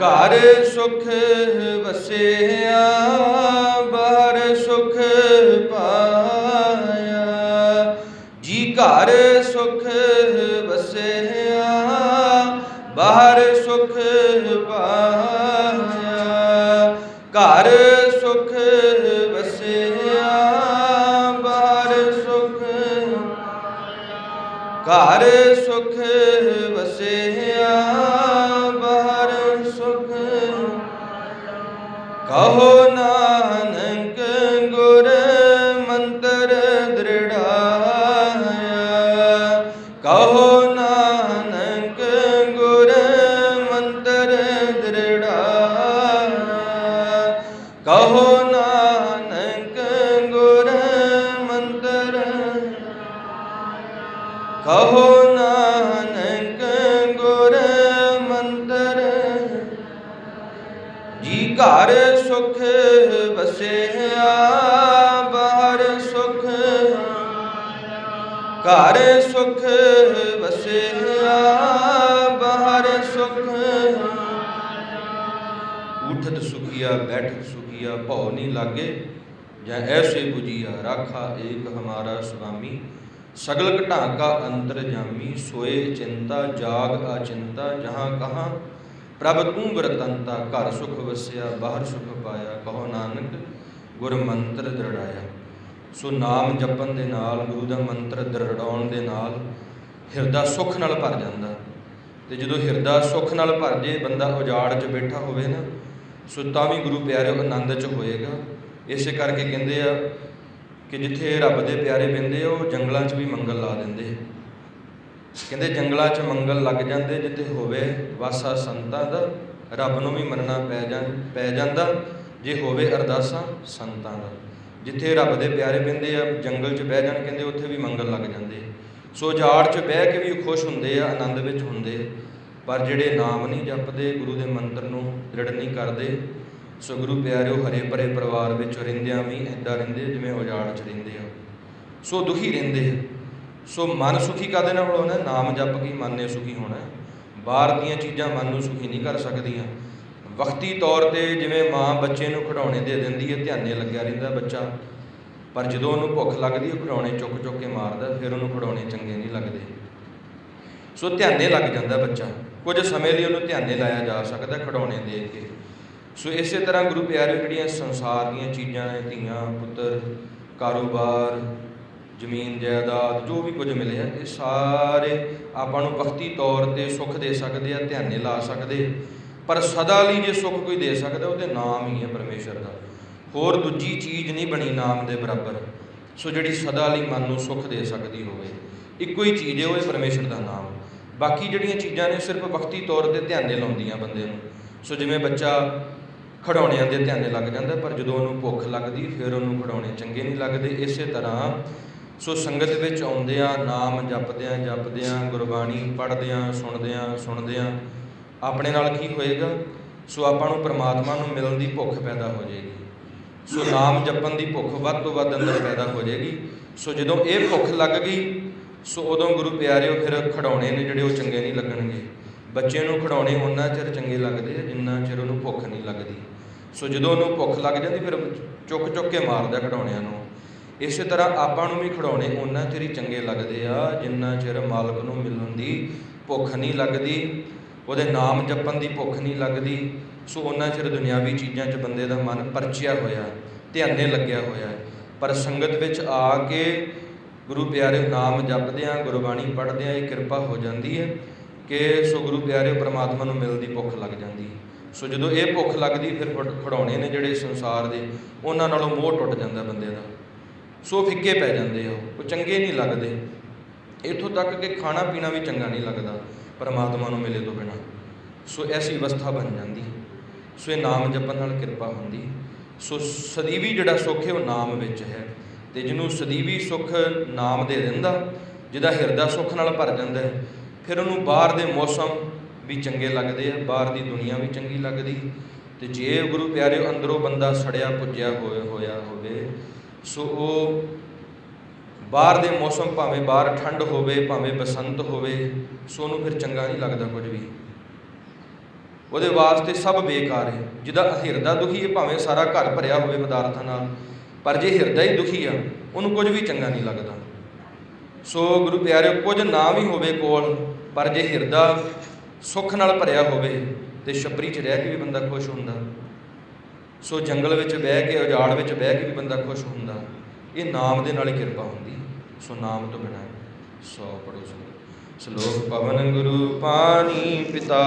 ਘਰ ਸੁਖ ਵਸਿਆ, ਬਾਹਰ ਸੁਖ ਪਾਇਆ। ਜੀ ਘਰ ਸੁਖ ਵਸਿਆ, ਬਾਹਰ ਸੁਖ ਪਾਇਆ। ਘਰ ਸੁਖ ਵਸਿਆ, ਬਾਹਰ ਸੁਖ ਘਰ ਸੁਖ ਵਸਿਆ ਕਹੋ ਨਾਨਕ ਗੁਰ ਮੰਤਰ ਦ੍ਰਿੜਾਇਆ। ਕਹੋ ਨਾਨਕ ਗੁਰ ਮੰਤਰ ਦ੍ਰਿੜਾਇਆ। ਕਹੋ ਨਾਨਕ ਗੁਰ ਮੰਤਰ ਕਹੋ ਘਰ ਸੁਖ ਵਸਿਆ, ਬਾਹਰ ਸੁਖ ਘਰ ਸੁਖ ਵਸਿਆ, ਬਾਹਰ ਸੁਖ ਉਠਤ ਸੁਖੀਆ, ਬੈਠਤ ਸੁਖੀਆ, ਭਉ ਨਹੀਂ ਲਾਗੇ, ਜੈ ਐਸੇ 부ਜੀਆ ਰਾਖਾ ਏਕ ਹਮਾਰਾ ਸੁਆਮੀ। ਸਗਲ ਘਟਾਂ ਕਾ ਅੰਤਰ ਜਾਮੀ, ਸੋਏ ਚਿੰਤਾ, ਜਾਗ ਅਚਿੰਤਾ ਜਹਾਂ ਕਹਾਂ ਪ੍ਰਭ ਤੂੰ ਵਰਤੰਤਾ, ਘਰ ਸੁਖ ਵਸਿਆ, ਬਾਹਰ ਸੁਖ ਪਾਇਆ, ਕਹੋ ਨਾਨਕ ਗੁਰ ਮੰਤਰ ਦਰੜਾਇਆ। ਸੋ ਨਾਮ ਜਪਣ ਦੇ ਨਾਲ, ਗੁਰੂ ਦਾ ਮੰਤਰ ਦਰੜਾਉਣ ਦੇ ਨਾਲ ਹਿਰਦਾ ਸੁਖ ਨਾਲ ਭਰ ਜਾਂਦਾ। ਤੇ ਜਦੋਂ ਹਿਰਦਾ ਸੁਖ ਨਾਲ ਭਰ ਜੇ, ਬੰਦਾ ਉਜਾੜ 'ਚ ਬੈਠਾ ਹੋਵੇ ਨਾ, ਸੋ ਤਾਂ ਵੀ ਗੁਰੂ ਪਿਆਰਿਓ ਆਨੰਦ 'ਚ ਹੋਏਗਾ। ਇਸੇ ਕਰਕੇ ਕਹਿੰਦੇ ਆ ਕਿ ਜਿੱਥੇ ਰੱਬ ਦੇ ਪਿਆਰੇ ਬੰਦੇ ਉਹ ਜੰਗਲਾਂ 'ਚ ਵੀ ਮੰਗਲ ਲਾ ਦਿੰਦੇ। ਕਹਿੰਦੇ ਜੰਗਲਾਂ 'ਚ ਮੰਗਲ ਲੱਗ ਜਾਂਦੇ, ਜਿੱਥੇ ਹੋਵੇ ਵਾਸਾ ਸੰਤਾਂ ਦਾ, ਰੱਬ ਨੂੰ ਵੀ ਮੰਨਣਾ ਪੈ ਜਾਂ, ਪੈ ਜਾਂਦਾ। ਜੇ ਹੋਵੇ ਅਰਦਾਸਾਂ, ਸੰਤਾਂ ਦਾ। ਜਿੱਥੇ ਰੱਬ ਦੇ ਪਿਆਰੇ ਬੰਦੇ ਆ, ਜੰਗਲ 'ਚ ਬਹਿ ਜਾਣ ਕਹਿੰਦੇ ਉੱਥੇ ਵੀ ਮੰਗਲ ਲੱਗ ਜਾਂਦੇ। ਸੋ ਜਾੜ 'ਚ ਬਹਿ ਕੇ ਵੀ ਖੁਸ਼ ਹੁੰਦੇ ਆ, ਆਨੰਦ ਵਿੱਚ ਹੁੰਦੇ। ਪਰ ਜਿਹੜੇ ਨਾਮ ਨਹੀਂ ਜਪਦੇ, ਗੁਰੂ ਦੇ ਮੰਤਰ ਨੂੰ ਦ੍ਰਿੜ ਨਹੀਂ ਕਰਦੇ, ਸੋ ਗੁਰੂ ਪਿਆਰਿਓ ਹਰੇ ਭਰੇ ਪਰਿਵਾਰ ਵਿੱਚ ਰਹਿੰਦਿਆਂ ਵੀ ਐਦਾਂ ਰਹਿੰਦੇ ਜਿਵੇਂ ਉਜਾੜ 'ਚ ਰਹਿੰਦੇ ਆ। ਸੋ ਦੁਖੀ ਰਹਿੰਦੇ ਆ। ਸੋ ਮਨ ਸੁਖੀ ਕਾਦੇ ਨਾਲ ਹੋਣਾ? ਨਾਮ ਜਪ ਕੇ, ਮਨ ਨੇ ਸੁਖੀ ਹੋਣਾ। ਬਾਹਰ ਦੀਆਂ ਚੀਜ਼ਾਂ ਮਨ ਨੂੰ ਸੁਖੀ ਨਹੀਂ ਕਰ ਸਕਦੀਆਂ। ਵਕਤੀ ਤੌਰ ਤੇ ਜਿਵੇਂ ਮਾਂ ਬੱਚੇ ਨੂੰ ਖਿਡੌਣੇ ਦੇ ਦਿੰਦੀ ਹੈ, ਧਿਆਨੇ ਲੱਗਿਆ ਰਹਿੰਦਾ ਬੱਚਾ। ਪਰ ਜਦੋਂ ਉਹਨੂੰ ਭੁੱਖ ਲੱਗਦੀ ਉਹ ਖਿਡੌਣੇ ਚੁੱਕ ਚੁੱਕ ਕੇ ਮਾਰਦਾ, ਫਿਰ ਉਹਨੂੰ ਖਿਡੌਣੇ ਚੰਗੇ ਨਹੀਂ ਲੱਗਦੇ। ਸੋ ਧਿਆਨੇ ਲੱਗ ਜਾਂਦਾ ਬੱਚਾ। ਕੁਝ ਸਮੇਂ ਲਈ ਉਹਨੂੰ ਧਿਆਨੇ ਲਾਇਆ ਜਾ ਸਕਦਾ, ਖਿਡੌਣੇ ਦੇ ਕੇ। ਸੋ ਇਸੇ ਤਰ੍ਹਾਂ ਗੁਰੂ ਪਿਆਰੇ ਜਿਹੜੀਆਂ ਸੰਸਾਰ ਦੀਆਂ ਚੀਜ਼ਾਂ ਨੇ, ਧੀਆਂ, ਪੁੱਤਰ, ਕਾਰੋਬਾਰ ਜ਼ਮੀਨ, ਜਾਇਦਾਦ, ਜੋ ਵੀ ਕੁਝ ਮਿਲਿਆ ਇਹ ਸਾਰੇ ਆਪਾਂ ਨੂੰ ਵਕਤੀ ਤੌਰ ਤੇ ਸੁੱਖ ਦੇ ਸਕਦੇ ਆ, ਧਿਆਨੇ ਲਾ ਸਕਦੇ। ਪਰ ਸਦਾ ਲਈ ਜੇ ਸੁੱਖ ਕੋਈ ਦੇ ਸਕਦਾ, ਉਹਦੇ ਨਾਮ ਹੀ ਹੈ ਪਰਮੇਸ਼ਰ ਦਾ। ਹੋਰ ਦੂਜੀ ਚੀਜ਼ ਨਹੀਂ ਬਣੀ ਨਾਮ ਦੇ ਬਰਾਬਰ। ਸੋ ਜਿਹੜੀ ਸਦਾ ਲਈ ਮਨ ਨੂੰ ਸੁੱਖ ਦੇ ਸਕਦੀ ਹੋਵੇ, ਇੱਕੋ ਹੀ ਚੀਜ਼ ਹੈ, ਉਹ ਹੈ ਪਰਮੇਸ਼ਰ ਦਾ ਨਾਮ। ਬਾਕੀ ਜਿਹੜੀਆਂ ਚੀਜ਼ਾਂ ਨੇ, ਸਿਰਫ ਵਕਤੀ ਤੌਰ ਤੇ ਧਿਆਨੇ ਲਾਉਂਦੀਆਂ ਬੰਦੇ ਨੂੰ। ਸੋ ਜਿਵੇਂ ਬੱਚਾ ਖਿਡੌਣਿਆਂ ਦੇ ਧਿਆਨੇ ਲੱਗ ਜਾਂਦਾ, ਪਰ ਜਦੋਂ ਉਹਨੂੰ ਭੁੱਖ ਲੱਗਦੀ, ਫਿਰ ਉਹਨੂੰ ਖਿਡੌਣੇ ਚੰਗੇ ਨਹੀਂ ਲੱਗਦੇ। ਇਸੇ ਤਰ੍ਹਾਂ ਸੋ ਸੰਗਤ ਵਿੱਚ ਆਉਂਦਿਆਂ, ਨਾਮ ਜਪਦਿਆਂ ਜਪਦਿਆਂ, ਗੁਰਬਾਣੀ ਪੜ੍ਹਦਿਆਂ, ਸੁਣਦਿਆਂ ਸੁਣਦਿਆਂ ਆਪਣੇ ਨਾਲ ਕੀ ਹੋਏਗਾ? ਸੋ ਆਪਾਂ ਨੂੰ ਪ੍ਰਮਾਤਮਾ ਨੂੰ ਮਿਲਣ ਦੀ ਭੁੱਖ ਪੈਦਾ ਹੋ ਜਾਏਗੀ। ਸੋ ਨਾਮ ਜਪਣ ਦੀ ਭੁੱਖ ਵੱਧ ਤੋਂ ਵੱਧ ਅੰਦਰ ਪੈਦਾ ਹੋ ਜਾਏਗੀ। ਸੋ ਜਦੋਂ ਇਹ ਭੁੱਖ ਲੱਗ ਗਈ, ਸੋ ਉਦੋਂ ਗੁਰੂ ਪਿਆਰਿਓ ਫਿਰ ਖਿਡੌਣੇ ਨੇ ਜਿਹੜੇ ਉਹ ਚੰਗੇ ਨਹੀਂ ਲੱਗਣਗੇ। ਬੱਚੇ ਨੂੰ ਖਿਡੌਣੇ ਉਹਨਾਂ ਚਿਰ ਚੰਗੇ ਲੱਗਦੇ ਆ ਜਿੰਨਾ ਚਿਰ ਉਹਨੂੰ ਭੁੱਖ ਨਹੀਂ ਲੱਗਦੀ। ਸੋ ਜਦੋਂ ਉਹਨੂੰ ਭੁੱਖ ਲੱਗ ਜਾਂਦੀ, ਫਿਰ ਚੁੱਕ ਚੁੱਕ ਕੇ ਮਾਰਦਾ ਖਿਡੌਣਿਆਂ ਨੂੰ। ਇਸੇ ਤਰ੍ਹਾਂ ਆਪਾਂ ਨੂੰ ਵੀ ਖਿਡੌਣੇ ਉਹਨਾਂ ਚਿਰ ਹੀ ਚੰਗੇ ਲੱਗਦੇ ਆ, ਜਿੰਨਾ ਚਿਰ ਮਾਲਕ ਨੂੰ ਮਿਲਣ ਦੀ ਭੁੱਖ ਨਹੀਂ ਲੱਗਦੀ, ਉਹਦੇ ਨਾਮ ਜਪਣ ਦੀ ਭੁੱਖ ਨਹੀਂ ਲੱਗਦੀ, ਸੋ ਉਹਨਾਂ ਚਿਰ ਦੁਨਿਆਵੀ ਚੀਜ਼ਾਂ 'ਚ ਬੰਦੇ ਦਾ ਮਨ ਪਰਚਿਆ ਹੋਇਆ, ਧਿਆਨੇ ਲੱਗਿਆ ਹੋਇਆ ਹੈ। ਪਰ ਸੰਗਤ ਵਿੱਚ ਆ ਕੇ ਗੁਰੂ ਪਿਆਰੇ ਨਾਮ ਜਪਦਿਆਂ, ਗੁਰਬਾਣੀ ਪੜ੍ਹਦਿਆਂ ਇਹ ਕਿਰਪਾ ਹੋ ਜਾਂਦੀ ਹੈ ਕਿ ਸੋ ਗੁਰੂ ਪਿਆਰੇ ਪ੍ਰਮਾਤਮਾ ਨੂੰ ਮਿਲਣ ਦੀ ਭੁੱਖ ਲੱਗ ਜਾਂਦੀ ਸੋ ਜਦੋਂ ਇਹ ਭੁੱਖ ਲੱਗਦੀ, ਫਿਰ ਖਿਡ- ਖਿਡੌਣੇ ਨੇ ਜਿਹੜੇ ਸੰਸਾਰ ਦੇ, ਉਹਨਾਂ ਨਾਲੋਂ ਮੋਹ ਟੁੱਟ ਜਾਂਦਾ ਬੰਦੇ ਦਾ ਸੋ ਫਿੱਕੇ ਪੈ ਜਾਂਦੇ ਆ ਉਹ। ਚੰਗੇ ਨਹੀਂ ਲੱਗਦੇ। ਇੱਥੋਂ ਤੱਕ ਕਿ ਖਾਣਾ ਪੀਣਾ ਵੀ ਚੰਗਾ ਨਹੀਂ ਲੱਗਦਾ। ਪਰਮਾਤਮਾ ਨੂੰ ਮਿਲੇ ਤੋਂ ਬਿਨਾ। ਸੋ ਐਸੀ ਅਵਸਥਾ ਬਣ ਜਾਂਦੀ। ਸੋ ਇਹ ਨਾਮ ਜਪਣ ਨਾਲ ਕਿਰਪਾ ਹੁੰਦੀ। ਸੋ ਸਦੀਵੀ ਜਿਹੜਾ ਸੁੱਖ ਹੈ, ਉਹ ਨਾਮ ਵਿੱਚ ਹੈ। ਤੇ ਜਿਹਨੂੰ ਸਦੀਵੀ ਸੁੱਖ ਨਾਮ ਦੇ ਦਿੰਦਾ, ਜਿਹਦਾ ਹਿਰਦਾ ਸੁੱਖ ਨਾਲ ਭਰ ਜਾਂਦਾ ਹੈ, ਫਿਰ ਉਹਨੂੰ ਬਾਹਰ ਦੇ ਮੌਸਮ ਵੀ ਚੰਗੇ ਲੱਗਦੇ ਆ, ਬਾਹਰ ਦੀ ਦੁਨੀਆ ਵੀ ਚੰਗੀ ਲੱਗਦੀ। ਤੇ ਜੇ ਗੁਰੂ ਪਿਆਰਿਓ, ਅੰਦਰੋਂ ਬੰਦਾ ਸੜਿਆ, ਪੁੱਜਿਆ ਹੋਇਆ ਹੋਇਆ ਹੋਵੇ ਸੋ ਉਹ ਬਾਹਰ ਦੇ ਮੌਸਮ ਭਾਵੇਂ ਬਾਹਰ ਠੰਡ ਹੋਵੇ, ਭਾਵੇਂ ਬਸੰਤ ਹੋਵੇ, ਸੋ ਉਹਨੂੰ ਫਿਰ ਚੰਗਾ ਨਹੀਂ ਲੱਗਦਾ ਕੁਝ ਵੀ। ਉਹਦੇ ਵਾਸਤੇ ਸਭ ਬੇਕਾਰ ਹੈ। ਜਿਹਦਾ ਹਿਰਦਾ ਦੁਖੀ ਹੈ, ਭਾਵੇਂ ਸਾਰਾ ਘਰ ਭਰਿਆ ਹੋਵੇ ਪਦਾਰਥਾਂ ਨਾਲ, ਪਰ ਜੇ ਹਿਰਦਾ ਹੀ ਦੁਖੀ ਆ, ਉਹਨੂੰ ਕੁਝ ਵੀ ਚੰਗਾ ਨਹੀਂ ਲੱਗਦਾ। ਸੋ ਗੁਰੂ ਪਿਆਰਿਓ, ਕੁਝ ਨਾ ਵੀ ਹੋਵੇ ਕੋਲ, ਪਰ ਜੇ ਹਿਰਦਾ ਸੁੱਖ ਨਾਲ ਭਰਿਆ ਹੋਵੇ, ਤੇ ਛਪਰੀ 'ਚ ਰਹਿ ਕੇ ਵੀ ਬੰਦਾ ਖੁਸ਼ ਹੁੰਦਾ। ਸੋ ਜੰਗਲ ਵਿੱਚ ਬਹਿ ਕੇ ਉਜਾੜ ਵਿੱਚ ਬਹਿ ਕੇ ਵੀ ਬੰਦਾ ਖੁਸ਼ ਹੁੰਦਾ। ਇਹ ਨਾਮ ਦੇ ਨਾਲ ਹੀ ਕਿਰਪਾ ਹੁੰਦੀ। ਸੋ ਨਾਮ ਤੋਂ ਬਿਨਾਂ ਸੋ ਪੜੋ ਸੋ ਸ਼ਲੋਕ, ਪਵਨ ਗੁਰੂ ਪਾਣੀ ਪਿਤਾ